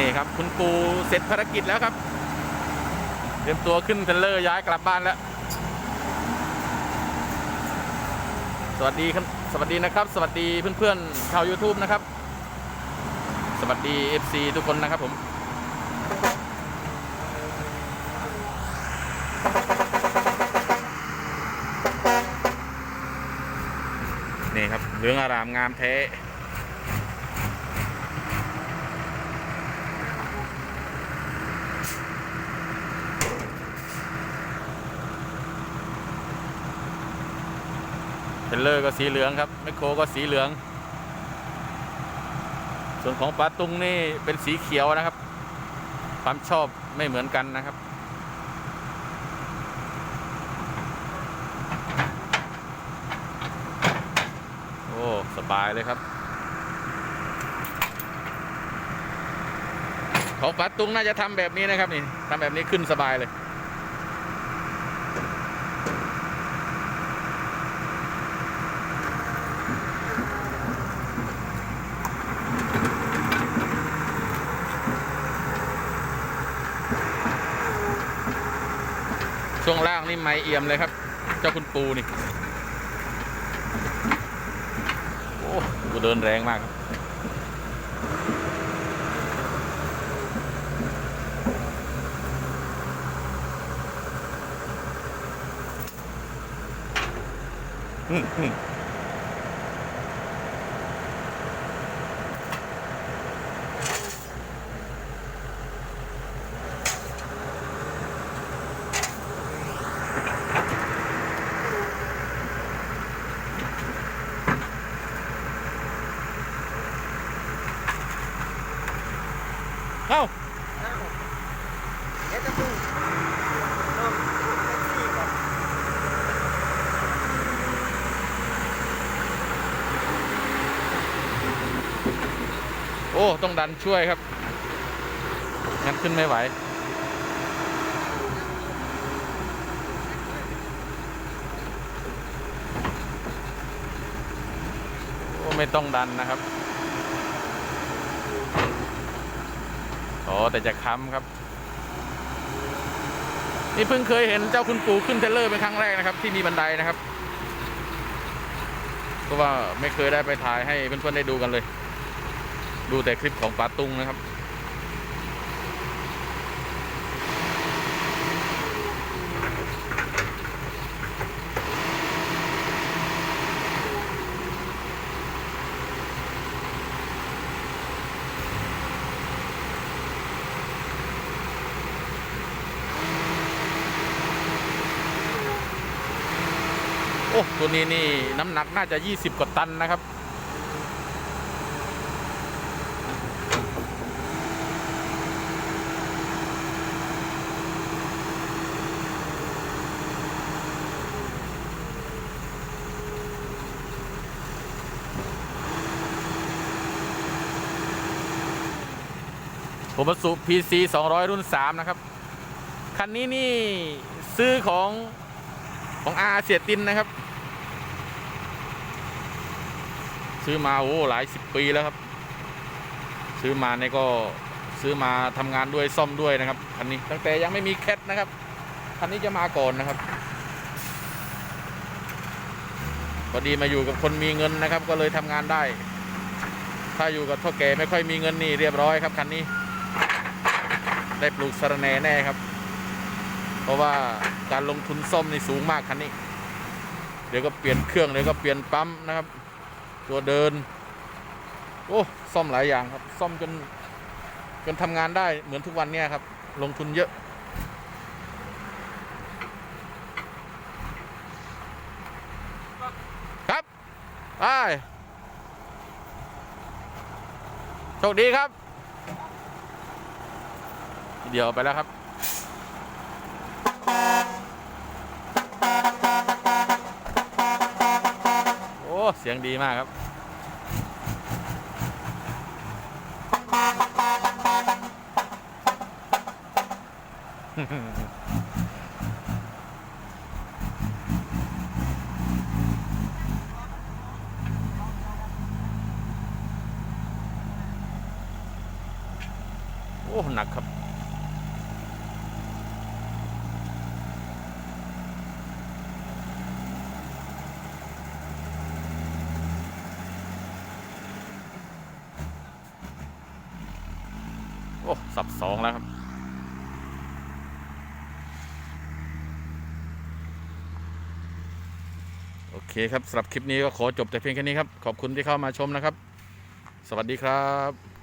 นี่ครับคุณปูเสร็จภารกิจแล้วครับ เตรียมตัวขึ้นเทรเลอร์ย้ายกลับบ้านแล้ว สวัสดีครับสวัสดีนะครับ สวัสดีเพื่อนๆชาว YouTube นะครับ สวัสดี FC ทุกคนนะครับผมนี่ครับเหลืองอารามงามแท้ เทรลเลอร์ก็สีเหลืองครับแมคโครก็สีเหลือง ส่วนของปลาตุงนี่เป็นสีเขียวนะครับ ความชอบไม่เหมือนกันนะครับโอ้สบายเลยครับ ของปลาตุงน่าจะทำแบบนี้นะครับนี่ทำแบบนี้ขึ้นสบายเลย ช่วงล่างนี่ไม่เอี่ยมเลยครับ เจ้าคุณปูนี่ โอ้กูเดินแรงมากครับอืมอืม เอ้าเดี๋ยวจะพึ่งนองแท็กซี่ก่อนโอ้ต้องดันช่วยครับงั้นขึ้นไม่ไหวโอ้ไม่ต้องดันนะครับ โอ้แต่จะค้ำครับ นี่เพิ่งเคยเห็นเจ้าคุณปู่ขึ้นเทเลอร์เป็นครั้งแรกนะครับ ที่มีบันไดนะครับก็ว่าไม่เคยได้ไปถ่ายให้เพื่อนๆได้ดูกันเลย ดูแต่คลิปของปาตุงนะครับ อ้ตัวนี้นี่น้ำหนักน่าจะ 20 กว่าตันนะครับ ผมประสุ PC 200 รุ่น 3 นะครับ คันนี้นี่ซื้อของของอาเสียตินนะครับ ซื้อมาโอ้หลายสิบปีแล้วครับ ซื้อมาเนี่ยก็ซื้อมาทำงานด้วยซ่อมด้วยนะครับคันนี้ตั้งแต่ยังไม่มีแคทนะครับคันนี้จะมาก่อนนะครับพอดีมาอยู่กับคนมีเงินนะครับ ก็เลยทำงานได้ ถ้าอยู่กับพ่อแก่ไม่ค่อยมีเงินนี่เรียบร้อยครับคันนี้ ได้ปลูกสะระแหน่แน่ครับ เพราะว่าการลงทุนซ่อมนี่สูงมากคันนี้ เดี๋ยวก็เปลี่ยนเครื่องเดี๋ยวก็เปลี่ยนปั๊มนะครับ ตัวเดิน โอ้ซ่อมหลายอย่างครับ ซ่อมจนจนทำงานได้เหมือนทุกวันเนี้ยครับ ลงทุนเยอะ ครับไปโชคดีครับ เดี๋ยวไปแล้วครับ เสียงดีมากครับโอ้ หนักครับ สับสองแล้วครับ โอเคครับสำหรับคลิปนี้ก็ขอจบแต่เพียงแค่นี้ครับ ขอบคุณที่เข้ามาชมนะครับ สวัสดีครับ